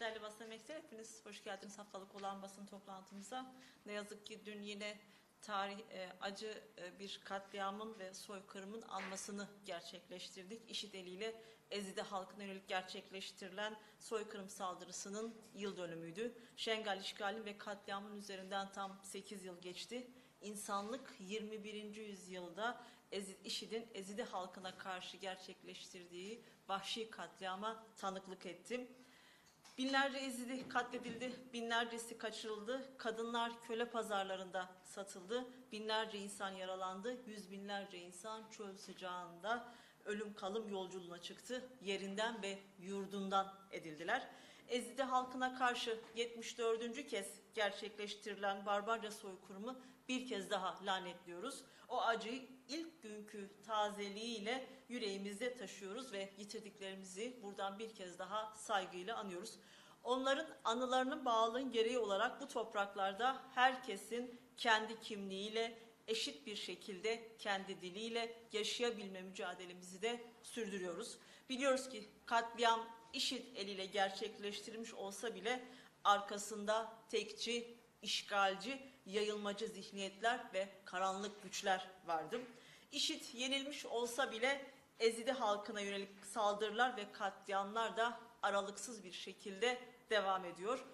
Değerli basın emekçileri hepiniz hoş geldiniz haftalık olan basın toplantımıza. Ne yazık ki dün yine tarih e, acı e, bir katliamın ve soykırımın anmasını gerçekleştirdik. İşit eliyle Ezide halkına yönelik gerçekleştirilen soykırım saldırısının yıl dönümüydü. Şengal işgali ve katliamın üzerinden tam 8 yıl geçti. İnsanlık 21. yüzyılda Ezid, IŞİD'in Ezide halkına karşı gerçekleştirdiği vahşi katliama tanıklık ettim. Binlerce Ezidi katledildi, binlercesi kaçırıldı, kadınlar köle pazarlarında satıldı, binlerce insan yaralandı, yüz binlerce insan çöl sıcağında ölüm kalım yolculuğuna çıktı, yerinden ve yurdundan edildiler. Ezidi halkına karşı 74. kez gerçekleştirilen barbarca soykırımı bir kez daha lanetliyoruz. O acıyı ilk günkü tazeliğiyle yüreğimizde taşıyoruz ve yitirdiklerimizi buradan bir kez daha saygıyla anıyoruz. Onların anılarının bağlılığın gereği olarak bu topraklarda herkesin kendi kimliğiyle eşit bir şekilde kendi diliyle yaşayabilme mücadelemizi de sürdürüyoruz. Biliyoruz ki katliam IŞİD eliyle gerçekleştirilmiş olsa bile arkasında tekçi, işgalci, yayılmacı zihniyetler ve karanlık güçler vardı. IŞİD yenilmiş olsa bile Ezidi halkına yönelik saldırılar ve katliamlar da aralıksız bir şekilde devam ediyor.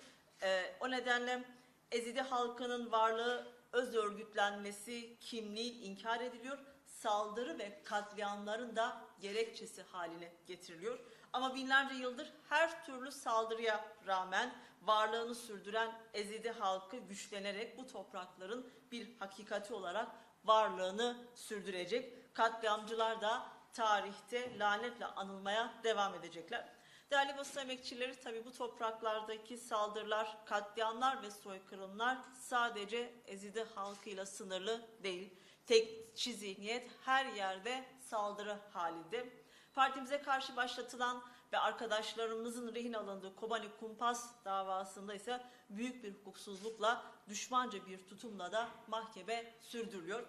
Ee, o nedenle Ezidi halkının varlığı, öz örgütlenmesi, kimliği inkar ediliyor. Saldırı ve katliamların da gerekçesi haline getiriliyor. Ama binlerce yıldır her türlü saldırıya rağmen varlığını sürdüren Ezidi halkı güçlenerek bu toprakların bir hakikati olarak varlığını sürdürecek. Katliamcılar da tarihte lanetle anılmaya devam edecekler. Değerli basın emekçileri tabi bu topraklardaki saldırılar, katliamlar ve soykırımlar sadece Ezidi halkıyla sınırlı değil. Tekçi zihniyet her yerde saldırı halinde. Partimize karşı başlatılan ve arkadaşlarımızın rehin alındığı Kobani Kumpas davasında ise büyük bir hukuksuzlukla, düşmanca bir tutumla da mahkeme sürdürülüyor.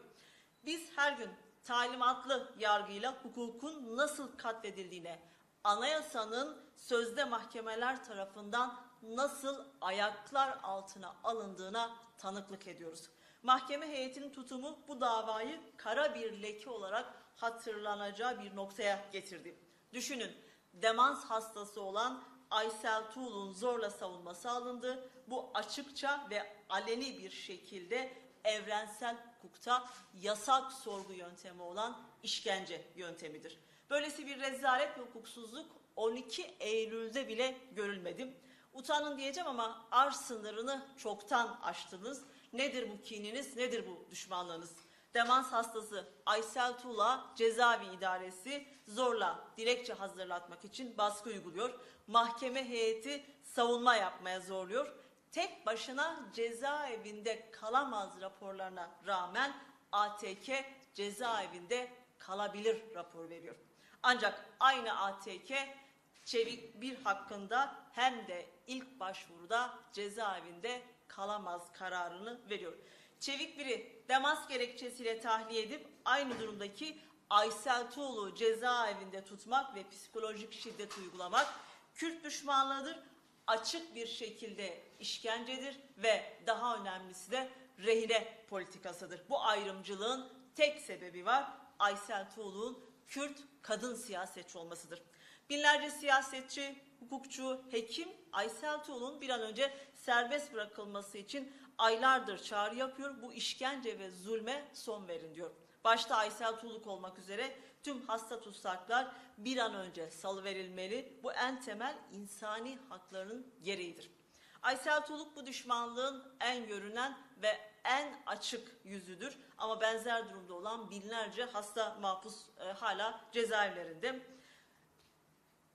Biz her gün talimatlı yargıyla hukukun nasıl katledildiğine, anayasanın sözde mahkemeler tarafından nasıl ayaklar altına alındığına tanıklık ediyoruz. Mahkeme heyetinin tutumu bu davayı kara bir leke olarak hatırlanacağı bir noktaya getirdi. Düşünün, demans hastası olan Aysel Tuğlu'nun zorla savunması alındı. Bu açıkça ve aleni bir şekilde evrensel hukukta yasak sorgu yöntemi olan işkence yöntemidir. Böylesi bir rezalet ve hukuksuzluk 12 Eylül'de bile görülmedi. Utanın diyeceğim ama arz sınırını çoktan aştınız. Nedir bu kininiz, nedir bu düşmanlığınız? Demans hastası Aysel Tuğla cezaevi idaresi zorla dilekçe hazırlatmak için baskı uyguluyor. Mahkeme heyeti savunma yapmaya zorluyor. Tek başına cezaevinde kalamaz raporlarına rağmen ATK cezaevinde kalabilir rapor veriyor. Ancak aynı ATK Çevik bir hakkında hem de ilk başvuruda cezaevinde kalamaz kararını veriyor. Çevik biri demans gerekçesiyle tahliye edip aynı durumdaki Aysel Tuğlu cezaevinde tutmak ve psikolojik şiddet uygulamak Kürt düşmanlığıdır. Açık bir şekilde işkencedir ve daha önemlisi de rehine politikasıdır. Bu ayrımcılığın tek sebebi var. Aysel Tuğlu'nun Kürt kadın siyasetçi olmasıdır. Binlerce siyasetçi, hukukçu, hekim Aysel Tuğlu'nun bir an önce serbest bırakılması için aylardır çağrı yapıyor. Bu işkence ve zulme son verin diyor. Başta Aysel Tuğluk olmak üzere tüm hasta tutsaklar bir an önce salıverilmeli. Bu en temel insani haklarının gereğidir. Aysel Tuğluk bu düşmanlığın en görünen ve en açık yüzüdür. Ama benzer durumda olan binlerce hasta mahpus e, hala cezaevlerinde.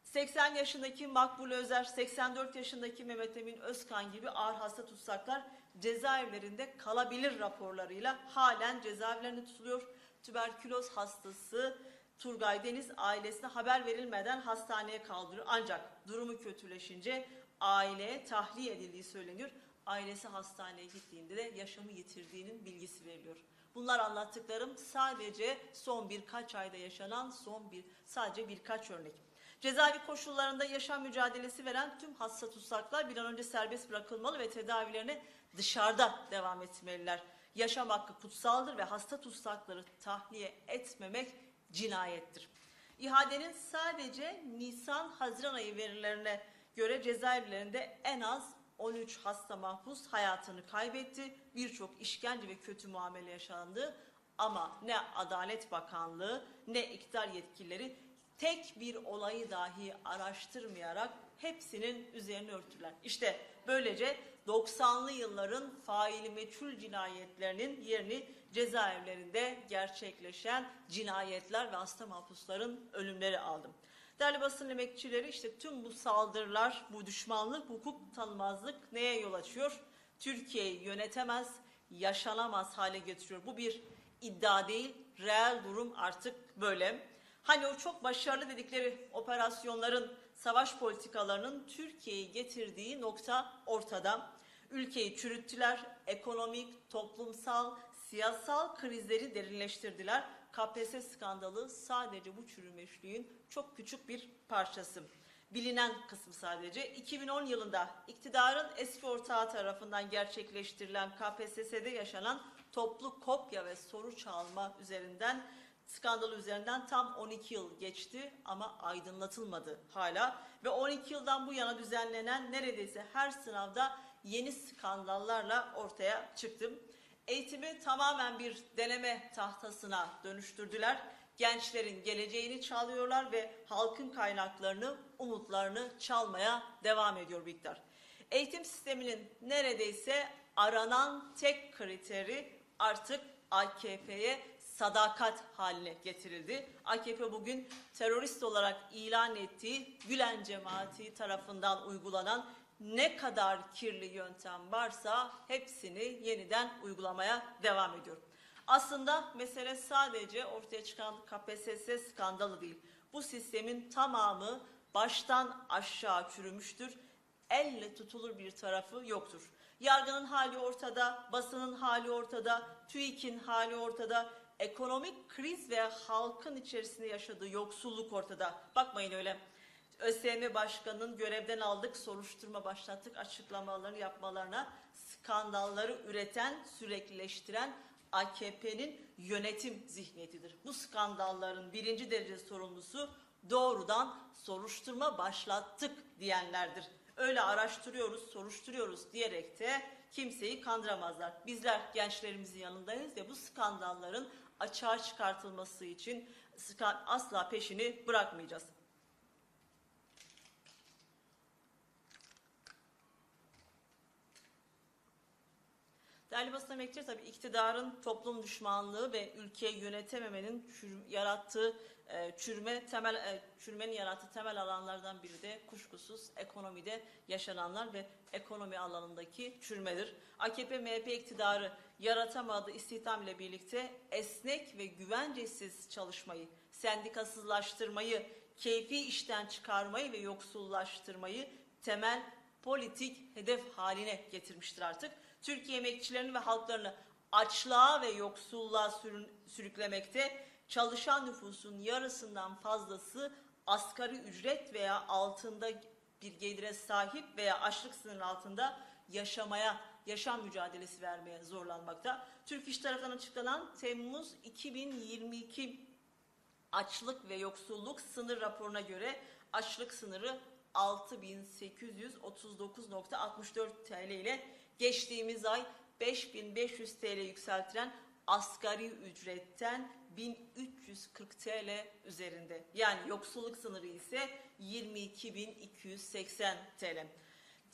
80 yaşındaki Makbule Özer, 84 yaşındaki Mehmet Emin Özkan gibi ağır hasta tutsaklar cezaevlerinde kalabilir raporlarıyla halen cezaevlerinde tutuluyor. Tüberküloz hastası Turgay Deniz ailesine haber verilmeden hastaneye kaldırıyor. Ancak durumu kötüleşince aileye tahliye edildiği söyleniyor. Ailesi hastaneye gittiğinde de yaşamı yitirdiğinin bilgisi veriliyor. Bunlar anlattıklarım sadece son birkaç ayda yaşanan son bir sadece birkaç örnek. Cezaevi koşullarında yaşam mücadelesi veren tüm hasta tutsaklar bir an önce serbest bırakılmalı ve tedavilerine dışarıda devam etmeliler. Yaşam hakkı kutsaldır ve hasta tutsakları tahliye etmemek cinayettir. İhadenin sadece Nisan-Haziran ayı verilerine göre cezaevlerinde en az 13 hasta mahpus hayatını kaybetti. Birçok işkence ve kötü muamele yaşandı. Ama ne Adalet Bakanlığı ne iktidar yetkilileri tek bir olayı dahi araştırmayarak hepsinin üzerine örtüler. İşte böylece 90'lı yılların faili meçhul cinayetlerinin yerini cezaevlerinde gerçekleşen cinayetler ve hasta mahpusların ölümleri aldım. Değerli basın emekçileri işte tüm bu saldırılar, bu düşmanlık, hukuk tanımazlık neye yol açıyor? Türkiye'yi yönetemez, yaşanamaz hale getiriyor. Bu bir iddia değil, reel durum artık böyle. Hani o çok başarılı dedikleri operasyonların, savaş politikalarının Türkiye'yi getirdiği nokta ortada. Ülkeyi çürüttüler, ekonomik, toplumsal, siyasal krizleri derinleştirdiler. KPSS skandalı sadece bu çürümeşliğin çok küçük bir parçası. Bilinen kısmı sadece 2010 yılında iktidarın eski ortağı tarafından gerçekleştirilen KPSS'de yaşanan toplu kopya ve soru çalma üzerinden skandalı üzerinden tam 12 yıl geçti ama aydınlatılmadı hala ve 12 yıldan bu yana düzenlenen neredeyse her sınavda yeni skandallarla ortaya çıktım. Eğitimi tamamen bir deneme tahtasına dönüştürdüler. Gençlerin geleceğini çalıyorlar ve halkın kaynaklarını, umutlarını çalmaya devam ediyor iktidar. Eğitim sisteminin neredeyse aranan tek kriteri artık AKP'ye sadakat haline getirildi. AKP bugün terörist olarak ilan ettiği Gülen cemaati tarafından uygulanan ne kadar kirli yöntem varsa hepsini yeniden uygulamaya devam ediyor. Aslında mesele sadece ortaya çıkan KPSS skandalı değil. Bu sistemin tamamı baştan aşağı çürümüştür. Elle tutulur bir tarafı yoktur. Yargının hali ortada, basının hali ortada, TÜİK'in hali ortada, ekonomik kriz ve halkın içerisinde yaşadığı yoksulluk ortada. Bakmayın öyle. ÖSYM Başkanı'nın görevden aldık, soruşturma başlattık açıklamalarını yapmalarına skandalları üreten, süreklileştiren AKP'nin yönetim zihniyetidir. Bu skandalların birinci derece sorumlusu doğrudan soruşturma başlattık diyenlerdir. Öyle araştırıyoruz, soruşturuyoruz diyerek de kimseyi kandıramazlar. Bizler gençlerimizin yanındayız ve bu skandalların açığa çıkartılması için asla peşini bırakmayacağız. Değerli basın emekçileri tabii iktidarın toplum düşmanlığı ve ülkeyi yönetememenin yarattığı e, çürüme temel e, çürümenin yarattığı temel alanlardan biri de kuşkusuz ekonomide yaşananlar ve ekonomi alanındaki çürümedir. AKP MHP iktidarı yaratamadığı istihdam ile birlikte esnek ve güvencesiz çalışmayı, sendikasızlaştırmayı, keyfi işten çıkarmayı ve yoksullaştırmayı temel politik hedef haline getirmiştir artık. Türkiye emekçilerini ve halklarını açlığa ve yoksulluğa sürüklemekte, çalışan nüfusun yarısından fazlası asgari ücret veya altında bir gelire sahip veya açlık sınırının altında yaşamaya, yaşam mücadelesi vermeye zorlanmakta. Türk İş tarafından açıklanan Temmuz 2022 açlık ve yoksulluk sınır raporuna göre açlık sınırı 6839.64 TL ile geçtiğimiz ay 5500 TL yükseltilen asgari ücretten 1340 TL üzerinde. Yani yoksulluk sınırı ise 22.280 TL.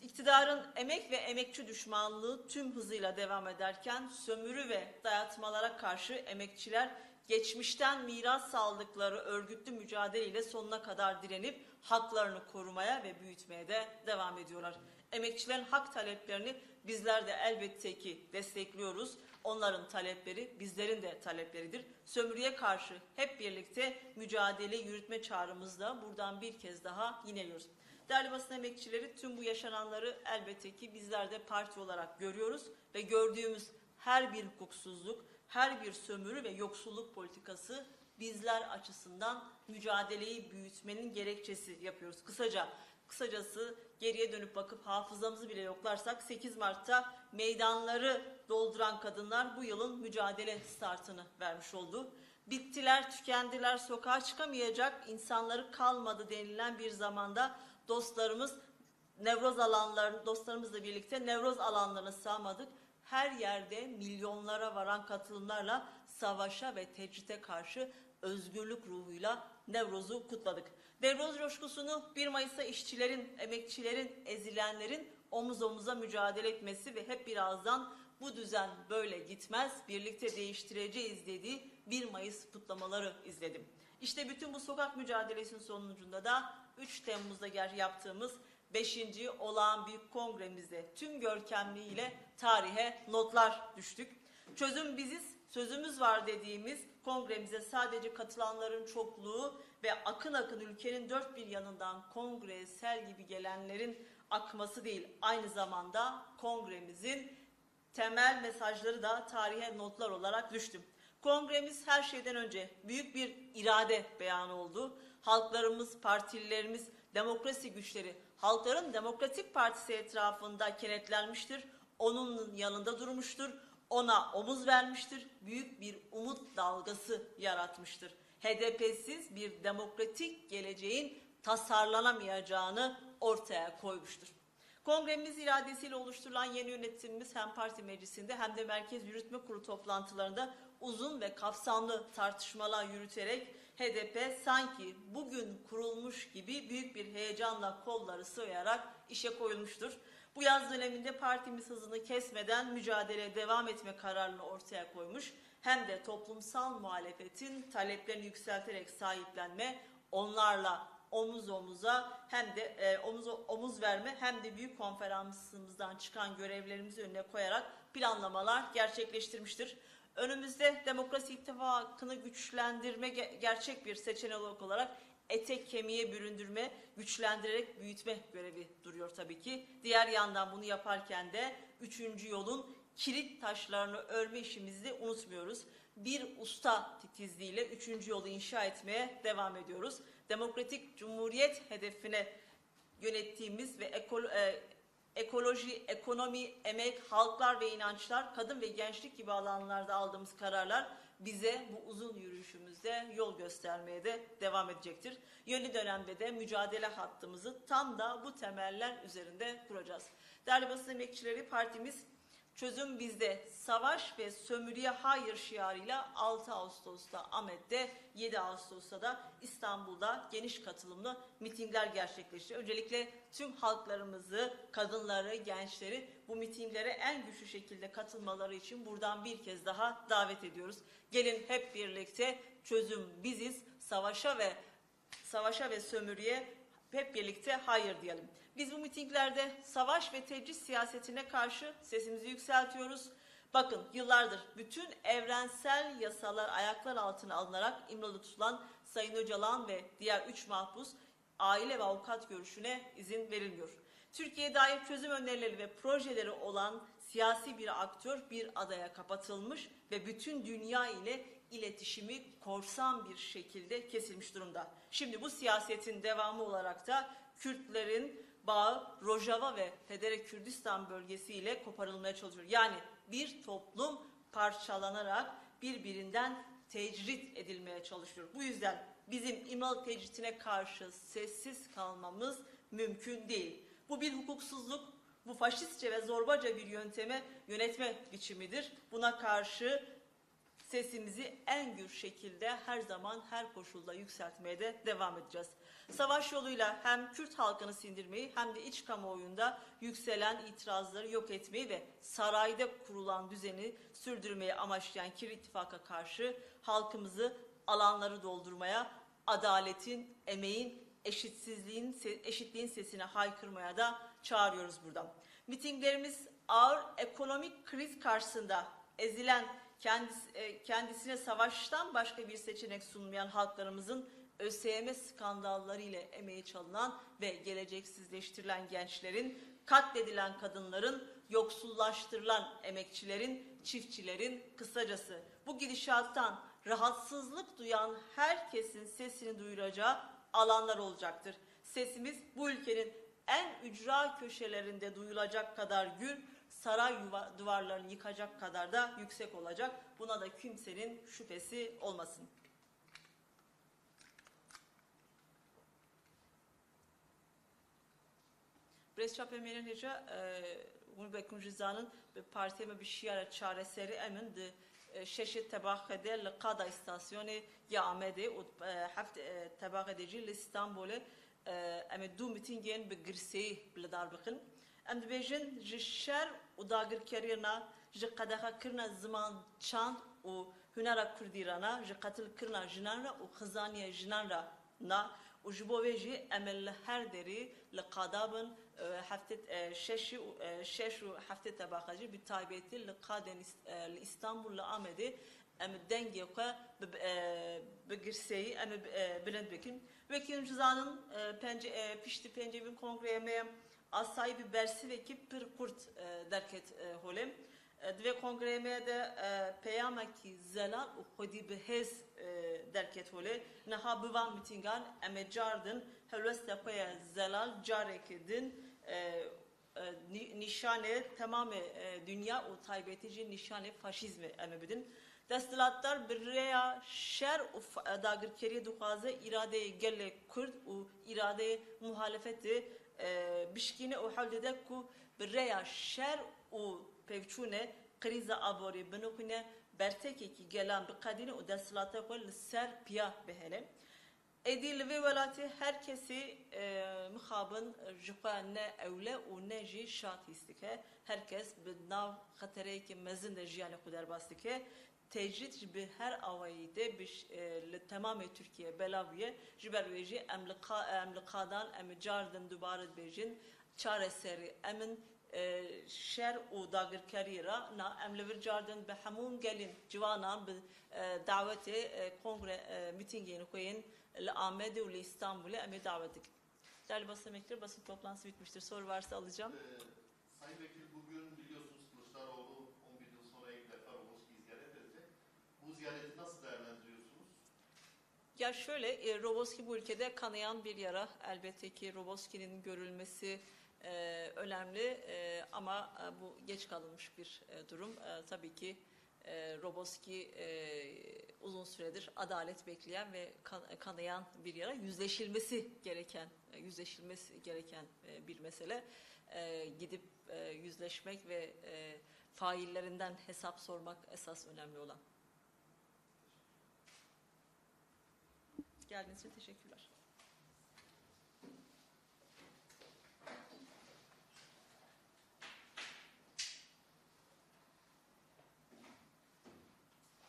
İktidarın emek ve emekçi düşmanlığı tüm hızıyla devam ederken sömürü ve dayatmalara karşı emekçiler geçmişten miras aldıkları örgütlü mücadeleyle sonuna kadar direnip haklarını korumaya ve büyütmeye de devam ediyorlar. Emekçilerin hak taleplerini bizler de elbette ki destekliyoruz. Onların talepleri bizlerin de talepleridir. Sömürüye karşı hep birlikte mücadele yürütme çağrımızda buradan bir kez daha yineliyoruz. Değerli basın emekçileri tüm bu yaşananları elbette ki bizler de parti olarak görüyoruz ve gördüğümüz her bir hukuksuzluk, her bir sömürü ve yoksulluk politikası bizler açısından mücadeleyi büyütmenin gerekçesi yapıyoruz. Kısaca kısacası geriye dönüp bakıp hafızamızı bile yoklarsak 8 Mart'ta meydanları dolduran kadınlar bu yılın mücadele startını vermiş oldu. Bittiler, tükendiler, sokağa çıkamayacak insanları kalmadı denilen bir zamanda dostlarımız Nevroz alanları dostlarımızla birlikte Nevroz alanlarına sağmadık. Her yerde milyonlara varan katılımlarla savaşa ve tecrite karşı özgürlük ruhuyla Nevroz'u kutladık. Nevroz coşkusunu 1 Mayıs'ta işçilerin, emekçilerin, ezilenlerin omuz omuza mücadele etmesi ve hep birazdan bu düzen böyle gitmez, birlikte değiştireceğiz dediği 1 Mayıs kutlamaları izledim. İşte bütün bu sokak mücadelesinin sonucunda da 3 Temmuz'da yaptığımız 5. olağan büyük kongremizde tüm görkemliğiyle tarihe notlar düştük. Çözüm biziz, sözümüz var dediğimiz kongremize sadece katılanların çokluğu ve akın akın ülkenin dört bir yanından kongreye sel gibi gelenlerin akması değil, aynı zamanda kongremizin temel mesajları da tarihe notlar olarak düştü. Kongremiz her şeyden önce büyük bir irade beyanı oldu. Halklarımız, partililerimiz, demokrasi güçleri, halkların demokratik partisi etrafında kenetlenmiştir. Onun yanında durmuştur. Ona omuz vermiştir. Büyük bir umut dalgası yaratmıştır. HDP'siz bir demokratik geleceğin tasarlanamayacağını ortaya koymuştur. Kongremiz iradesiyle oluşturulan yeni yönetimimiz hem parti meclisinde hem de Merkez Yürütme Kurulu toplantılarında uzun ve kapsamlı tartışmalar yürüterek HDP sanki bugün kurulmuş gibi büyük bir heyecanla kolları sıvayarak işe koyulmuştur. Bu yaz döneminde partimiz hızını kesmeden mücadeleye devam etme kararını ortaya koymuş. Hem de toplumsal muhalefetin taleplerini yükselterek sahiplenme, onlarla omuz omuza hem de e, omuz omuz verme hem de büyük konferansımızdan çıkan görevlerimizi önüne koyarak planlamalar gerçekleştirmiştir. Önümüzde demokrasi ittifakını güçlendirme ge- gerçek bir seçenek olarak etek kemiğe büründürme, güçlendirerek büyütme görevi duruyor tabii ki. Diğer yandan bunu yaparken de üçüncü yolun kilit taşlarını örme işimizi unutmuyoruz. Bir usta titizliğiyle üçüncü yolu inşa etmeye devam ediyoruz. Demokratik Cumhuriyet hedefine yönettiğimiz ve ekolo, e, ekoloji, ekonomi, emek, halklar ve inançlar, kadın ve gençlik gibi alanlarda aldığımız kararlar bize bu uzun yürüyüşümüzde yol göstermeye de devam edecektir. Yeni dönemde de mücadele hattımızı tam da bu temeller üzerinde kuracağız. Değerli basın emekçileri partimiz Çözüm bizde. Savaş ve sömürüye hayır şiarıyla 6 Ağustos'ta Ahmet'te, 7 Ağustos'ta da İstanbul'da geniş katılımlı mitingler gerçekleşti. Öncelikle tüm halklarımızı, kadınları, gençleri bu mitinglere en güçlü şekilde katılmaları için buradan bir kez daha davet ediyoruz. Gelin hep birlikte çözüm biziz. Savaşa ve savaşa ve sömürüye hep birlikte hayır diyelim. Biz bu mitinglerde savaş ve tecrit siyasetine karşı sesimizi yükseltiyoruz. Bakın yıllardır bütün evrensel yasalar ayaklar altına alınarak imralı tutulan Sayın Öcalan ve diğer üç mahpus aile ve avukat görüşüne izin verilmiyor. Türkiye'ye dair çözüm önerileri ve projeleri olan siyasi bir aktör bir adaya kapatılmış ve bütün dünya ile iletişimi korsan bir şekilde kesilmiş durumda. Şimdi bu siyasetin devamı olarak da Kürtlerin bağı Rojava ve Federe Kürdistan bölgesiyle koparılmaya çalışıyor. Yani bir toplum parçalanarak birbirinden tecrit edilmeye çalışıyor. Bu yüzden bizim İmralı tecritine karşı sessiz kalmamız mümkün değil. Bu bir hukuksuzluk, bu faşistçe ve zorbaca bir yönteme yönetme biçimidir. Buna karşı sesimizi en gür şekilde her zaman her koşulda yükseltmeye de devam edeceğiz. Savaş yoluyla hem Kürt halkını sindirmeyi hem de iç kamuoyunda yükselen itirazları yok etmeyi ve sarayda kurulan düzeni sürdürmeyi amaçlayan Kir İttifak'a karşı halkımızı alanları doldurmaya, adaletin, emeğin, eşitsizliğin, eşitliğin sesine haykırmaya da çağırıyoruz buradan. Mitinglerimiz ağır ekonomik kriz karşısında ezilen e, kendisine savaştan başka bir seçenek sunmayan halklarımızın ÖSYM skandalları ile emeği çalınan ve geleceksizleştirilen gençlerin, katledilen kadınların, yoksullaştırılan emekçilerin, çiftçilerin kısacası bu gidişattan rahatsızlık duyan herkesin sesini duyuracağı alanlar olacaktır. Sesimiz bu ülkenin en ücra köşelerinde duyulacak kadar gür, saray yuva, duvarlarını yıkacak kadar da yüksek olacak. Buna da kimsenin şüphesi olmasın. Brezçap emeğinin hece bunu bekun cizanın bir partiye bir şiara çareseri emin de şeşit tabakede li qada istasyonu ya amede u haft tabakede ci li İstanbul'e em du mitingên bi girseyî li dar bikin. Em dibêjin ji şer û dagirkerîna ji qedexa kirina ziman çand û hunera Kurdî rana ji qetil kirina jinan ra û xizaniya jinan ra na û ji bo vê jî her derê li qada bin hafte şeşi şeş û hafte tabaqacı bir taybeti li qaden li İstanbul li Amedê em dengê xwe bi girseyî em bilind bikin. Vekî cizanın pence pişti pencevin kongreye me asayî bi bersi vekî pir kurt derket holem. Divê kongreye me de peyamekî zelal xwedî bi hêz derket hole. Niha bivan mitingan em ê cardin helwesta xwe ya zelal carekê din nişane tamamı dünya û taybetî jî nişane faşizmi em ê bidin. Destilatlar bir rêya şer û dagirkeriyê dixwaze îradeyê gelê Kurd û îradeyê muhalefetê bişkîne û hewl dide ku bi rêya şer û pevçûne krîza aborî binixwîne bertekekî gelan bi qedîne û destilata li ser piya bihêne. Êdî li vê welatê herkesî mixabin ji xwe ne ewle û ne jî şat hîs dike. Herkes bi nav xetereyekî mezin de jiyanê xwe derbas dike. Tecrit bi her awayî de li temamê Türkiye belaviye ji ber wê jî em li em li qadan em cardin dubar dibêjin çareserî emin şer û dagirkerî ra na em li vir cardin bi gelin ciwanan bi davetê kongre mitingên xwe yên li Amedê û li İstanbul'e em ê davet dikin. Değerli basın emekleri basın toplantısı bitmiştir. Soru varsa alacağım. Ee, Sayın Vekil bugün biliyorsunuz Kılıçdaroğlu 11 yıl sonra ilk defa Roboski'yi ziyaret edecek. Bu ziyareti nasıl değerlendiriyorsunuz? Ya şöyle, e, Roboski bu ülkede kanayan bir yara. Elbette ki Roboski'nin görülmesi e, önemli e, ama e, bu geç kalınmış bir e, durum. E, tabii ki e, Roboski e, uzun süredir adalet bekleyen ve kan, kanayan bir yara. Yüzleşilmesi gereken, e, yüzleşilmesi gereken e, bir mesele. E, gidip e, yüzleşmek ve e, faillerinden hesap sormak esas önemli olan. Geldiğiniz için teşekkürler.